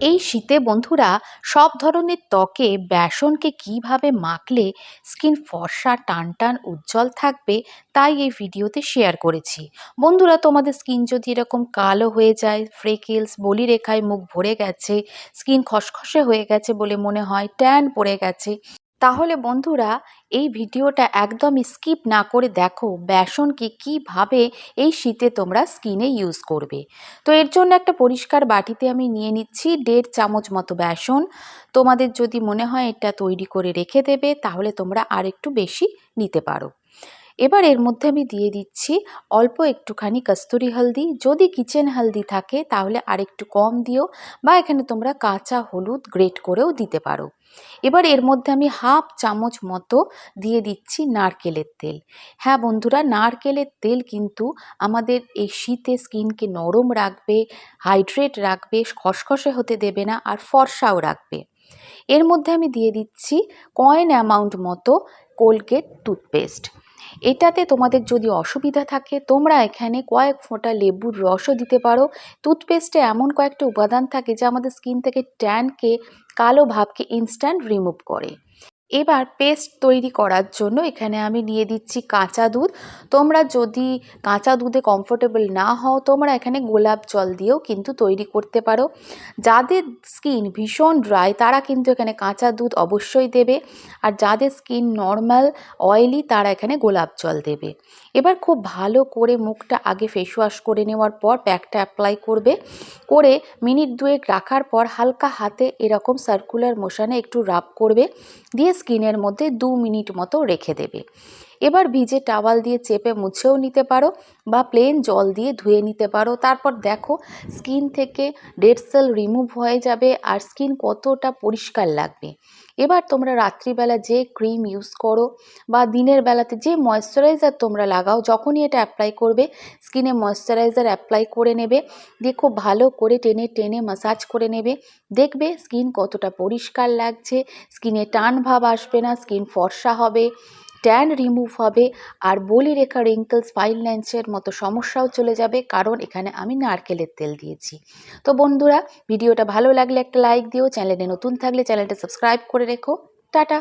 এই শীতে বন্ধুরা, সব ধরনের ত্বকে ব্যাসনকে কীভাবে মাখলে স্কিন ফর্সা টান টান উজ্জ্বল থাকবে, তাই এই ভিডিওতে শেয়ার করেছি। বন্ধুরা, তোমাদের স্কিন যদি এরকম কালো হয়ে যায় ফ্রেকেলস বলিরেখায় মুখ ভরে গেছে, স্কিন খসখসে হয়ে গেছে বলে মনে হয় ট্যান পড়ে গেছে তাহলে বন্ধুরা, এই ভিডিওটা একদম স্কিপ না করে দেখো বেসনকে কীভাবে এই শীতে তোমরা স্কিনে ইউজ করবে। তো এর জন্য একটা পরিষ্কার বাটিতে আমি নিয়ে নিচ্ছি দেড় চামচ মতো বেসন তোমাদের যদি মনে হয় এটা তৈরি করে রেখে দেবে, তাহলে তোমরা আর একটু বেশি নিতে পারো। এবার এর মধ্যে আমি দিয়ে দিচ্ছি অল্প একটুখানি কস্তুরি হলদি। যদি কিচেন হলদি থাকে, তাহলে আরেকটু কম দিও বা এখানে তোমরা কাঁচা হলুদ গ্রেট করেও দিতে পারো। এবার এর মধ্যে আমি হাফ চামচ মতো দিয়ে দিচ্ছি নারকেলের তেল। হ্যাঁ বন্ধুরা, নারকেলের তেল কিন্তু আমাদের এই শীতে স্কিনকে নরম রাখবে হাইড্রেট রাখবে, খসখসে হতে দেবে না আর ফর্সাও রাখবে। এর মধ্যে আমি দিয়ে দিচ্ছি কয়েন অ্যামাউন্ট মতো কোলগেট টুথপেস্ট এটাতে তোমাদের যদি অসুবিধা থাকে, তোমরা এখানে কয়েক ফোঁটা লেবুর রসও দিতে পারো। টুথপেস্টে এমন কয়েকটা উপাদান থাকে, যা আমাদের স্কিন থেকে ট্যানকে, কালো ভাবকে ইনস্ট্যান্ট রিমুভ করে। এবার পেস্ট তৈরি করার জন্য এখানে আমি নিয়ে দিচ্ছি কাঁচা দুধ। তোমরা যদি কাঁচা দুধে কমফোর্টেবল না হও, তোমরা এখানে গোলাপ জল দিয়েও কিন্তু তৈরি করতে পারো। যাদের স্কিন ভীষণ ড্রাই তারা কিন্তু এখানে কাঁচা দুধ অবশ্যই দেবে। আর যাদের স্কিন নর্মাল অয়েলি তারা এখানে গোলাপ জল দেবে। এবার খুব ভালো করে মুখটা আগে ফেস ওয়াশ করে নেওয়ার পর প্যাকটা অ্যাপ্লাই করবে। করে মিনিট দুয়েক রাখার পর হালকা হাতে এরকম সার্কুলার মোশানে একটু রাব করবে। দিয়ে স্কিনের মধ্যে দু মিনিট মতো রেখে দেবে। এবার ভিজে টাওয়াল দিয়ে চেপে মুছেও নিতে পারো বা প্লেন জল দিয়ে ধুয়ে নিতে পারো। তারপর দেখো স্কিন থেকে ডেড সেল রিমুভ হয়ে যাবে আর স্কিন কতটা পরিষ্কার লাগবে। এবার তোমরা রাত্রিবেলা যে ক্রিম ইউজ করো বা দিনের বেলাতে যে ময়শ্চারাইজার তোমরা লাগাও, যখনই এটা অ্যাপ্লাই করবে স্কিনে ময়শ্চারাইজার অ্যাপ্লাই করে নেবে, দিয়ে খুব ভালো করে টেনে টেনে মাসাজ করে নেবে। দেখবে স্কিন কতটা পরিষ্কার লাগছে স্কিনে টান ভাব আসবে না স্কিন ফর্সা হবে। ট্যান রিমুভ হবে আর বলি রেখা রিঙ্কলস ফাইল ল্যান্সের মতো সমস্যাও চলে যাবে, কারণ এখানে আমি নারকেলের তেল দিয়েছি। তো বন্ধুরা, ভিডিওটা ভালো লাগলে একটা লাইক দিও, চ্যানেলে নতুন থাকলে চ্যানেলটা সাবস্ক্রাইব করে রেখো। টাটা!